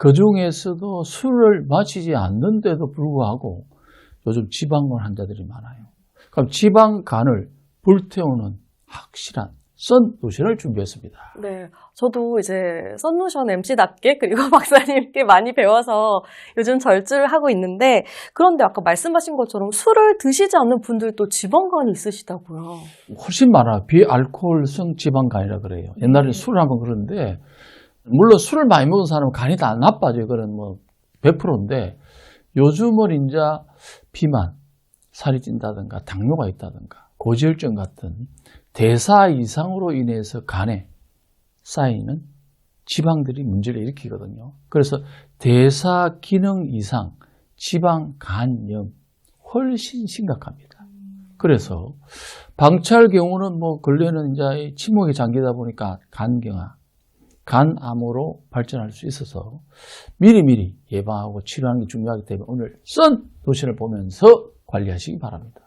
그 중에서도 술을 마시지 않는데도 불구하고 요즘 지방론 환자들이 많아요. 그럼 지방간을 불태우는 확실한 썬 도시를 준비했습니다. 네, 저도 이제 썬로션 MC답게 그리고 박사님께 많이 배워서 요즘 절주를 하고 있는데 그런데 아까 말씀하신 것처럼 술을 드시지 않는 분들도 지방간이 있으시다고요. 훨씬 많아요. 비알코올성 지방간이라 그래요. 옛날에 술을 한번 그러는데 물론 술을 많이 먹은 사람은 간이 다 나빠져요. 그건 뭐 100%인데 요즘은 이제 비만, 살이 찐다든가 당뇨가 있다든가 고지혈증 같은 대사 이상으로 인해서 간에 쌓이는 지방들이 문제를 일으키거든요. 그래서 대사 기능 이상 지방 간염 훨씬 심각합니다. 그래서 방치할 경우는 뭐 근래는 이제 침묵이 잠기다 보니까 간경화, 간암으로 발전할 수 있어서 미리미리 예방하고 치료하는 게 중요하기 때문에 오늘 썬 도시를 보면서 관리하시기 바랍니다.